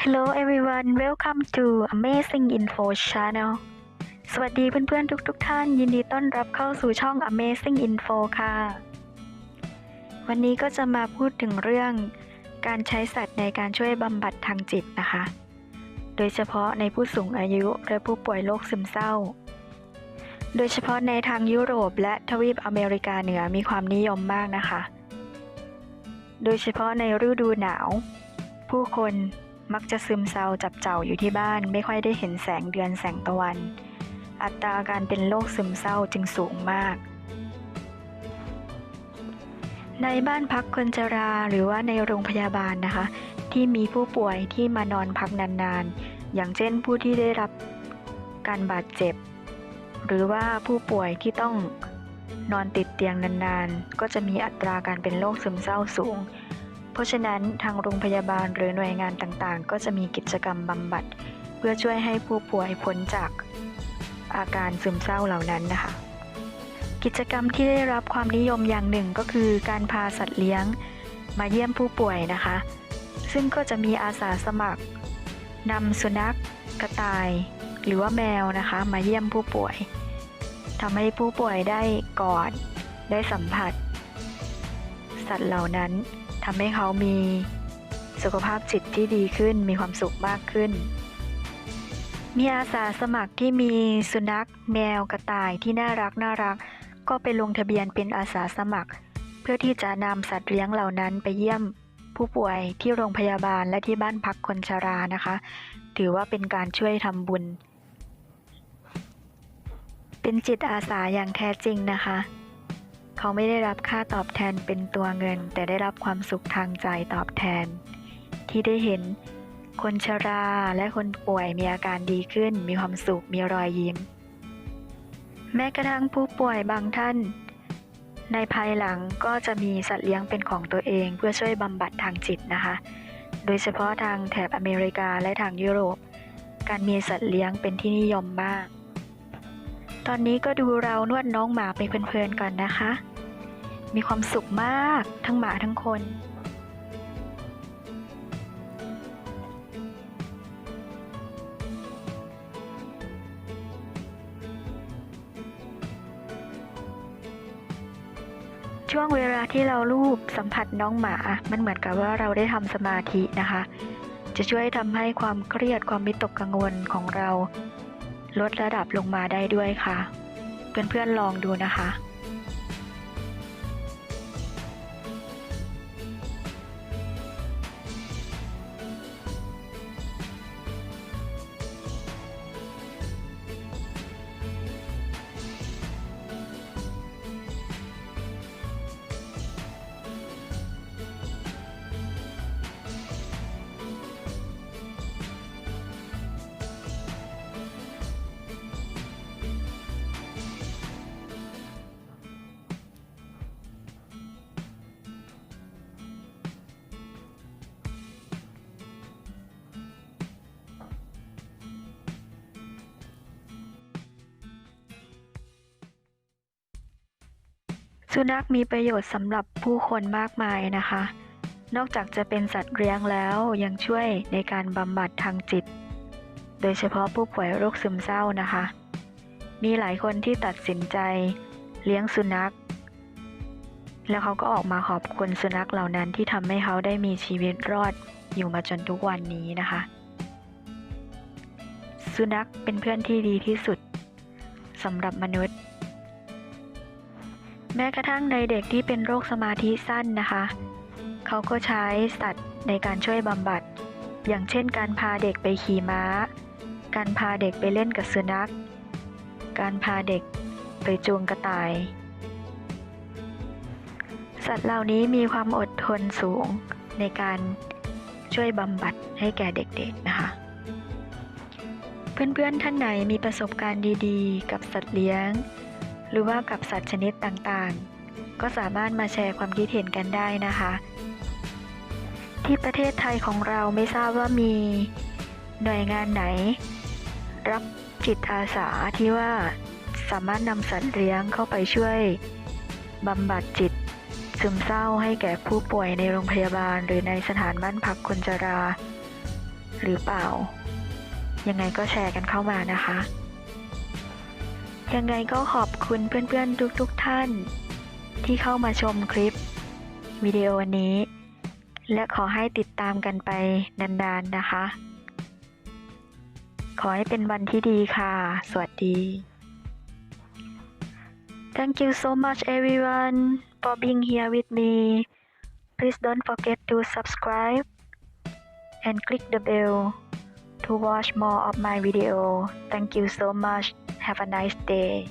Hello everyone welcome to Amazing Info Channel สวัสดีเพื่อนๆทุกๆทท่าน ยินดีต้อนรับเข้าสู่ช่อง Amazing Info ค่ะ วันนี้ก็จะมาพูดถึงเรื่องการใช้สัตว์ในการช่วยบำบัดทางจิตนะคะ โดยเฉพาะในผู้สูงอายุและผู้ป่วยโรคซึมเศร้า โดยเฉพาะในทางยุโรปและทวีปอเมริกาเหนือมีความนิยมมากนะคะ โดยเฉพาะในฤดูหนาว ผู้คน มักจะซึมเศร้าจับเจ้าอยู่ที่บ้านไม่ค่อยได้เห็นแสงเดือนแสงตะวัน อัตราการเป็นโรคซึมเศร้าจึงสูงมาก ในบ้านพักคนชราหรือว่าในโรงพยาบาลนะคะ ที่มีผู้ป่วยที่มานอนพักนานๆ อย่างเช่นผู้ที่ได้รับการบาดเจ็บ หรือว่าผู้ป่วยที่ต้องนอนติดเตียงนานๆ ก็จะมีอัตราการเป็นโรคซึมเศร้าสูง เพราะฉะนั้นทางโรงพยาบาลหรือหน่วยงานต่างๆ ก็จะมีกิจกรรมบำบัด เพื่อช่วยให้ผู้ป่วยพ้นจากอาการซึมเศร้าเหล่านั้นนะคะ กิจกรรมที่ได้รับความนิยมอย่างหนึ่งก็คือการพาสัตว์เลี้ยงมาเยี่ยมผู้ป่วยนะคะ ซึ่งก็จะมีอาสาสมัครนำสุนัข กระต่าย หรือว่าแมวนะคะ มาเยี่ยมผู้ป่วยทำให้ผู้ป่วยได้กอด ได้สัมผัส สัตว์เหล่านั้น ทำให้เขามีสุขภาพจิตที่ดีขึ้น มีความสุขมากขึ้น มีอาสาสมัครที่มีสุนัข แมวกระต่ายที่น่ารักน่ารัก ก็ไปลงทะเบียนเป็นอาสาสมัคร เพื่อที่จะนำสัตว์เลี้ยงเหล่านั้นไปเยี่ยมผู้ป่วยที่โรงพยาบาลและที่บ้านพักคนชรานะคะ ถือว่าเป็นการช่วยทำบุญ เป็นจิตอาสาอย่างแท้จริงนะคะ เขาไม่ได้รับค่าตอบแทนเป็นตัวเงิน แต่ได้รับความสุขทางใจตอบแทน ที่ได้เห็นคนชราและคนป่วยมีอาการดีขึ้น มีความสุขมีรอยยิ้ม แม้กระทั่งผู้ป่วยบางท่าน ในภายหลังก็จะมีสัตว์เลี้ยงเป็นของตัวเอง เพื่อช่วยบำบัดทางจิตนะคะ โดยเฉพาะทางแถบอเมริกาและทางยุโรป การมีสัตว์เลี้ยงเป็นที่นิยมมาก ตอนนี้ก็ดูเรานวดน้องหมาไปเพลินๆก่อนนะคะ มีความสุขมากทั้งหมาทั้งคนช่วงเวลาที่เราลูบสัมผัสน้องหมา มันเหมือนกับว่าเราได้ทำสมาธินะคะ จะช่วยทำให้ความเครียดความวิตกกังวลของเรา ลดระดับลงมาได้ด้วยค่ะ เพื่อนๆลองดูนะคะ สุนัขมีประโยชน์สำหรับผู้คนมากมายนะคะ นอกจากจะเป็นสัตว์เลี้ยงแล้วยังช่วยในการบำบัดทางจิต โดยเฉพาะผู้ป่วยโรคซึมเศร้านะคะ มีหลายคนที่ตัดสินใจเลี้ยงสุนัข แล้วเขาก็ออกมาขอบคุณสุนัขเหล่านั้นที่ทำให้เขาได้มีชีวิตรอดอยู่มาจนทุกวันนี้นะคะ สุนัขเป็นเพื่อนที่ดีที่สุดสำหรับมนุษย์ แม้กระทั่งในเด็กที่เป็นโรคสมาธิสั้นนะคะ เขาก็ใช้สัตว์ในการช่วยบำบัด อย่างเช่น การพาเด็กไปขี่ม้า การพาเด็กไปเล่นกับสุนัข การพาเด็กไปจูงกระต่าย สัตว์เหล่านี้มีความอดทนสูงในการช่วยบำบัดให้แก่เด็กๆนะคะ เพื่อนๆท่านไหนมีประสบการณ์ดีๆ กับสัตว์เลี้ยง หรือว่ากับสัตว์ชนิดต่างๆ ก็สามารถมาแชร์ความคิดเห็นกันได้นะคะ ที่ประเทศไทยของเราไม่ทราบว่ามีหน่วยงานไหน รับจิตอาสาที่ว่าสามารถนำสัตว์เลี้ยงเข้าไปช่วยบำบัดจิตซึมเศร้าให้แก่ผู้ป่วยในโรงพยาบาล หรือในสถานบ้านพักคนชรา หรือเปล่า ยังไงก็แชร์กันเข้ามานะคะ ยังไงก็ขอบคุณเพื่อนๆทุกๆทท่าน ที่เข้ามาชมคลิปวิดีโอนี้ และขอให้ติดตามกันไปนานๆนะคะ ขอให้เป็นวันที่ดีค่ะ สวัสดี Thank you so much everyone for being here with me. Please don't forget to subscribe and click the bell to watch more of my video. Thank you so much. Have a nice day.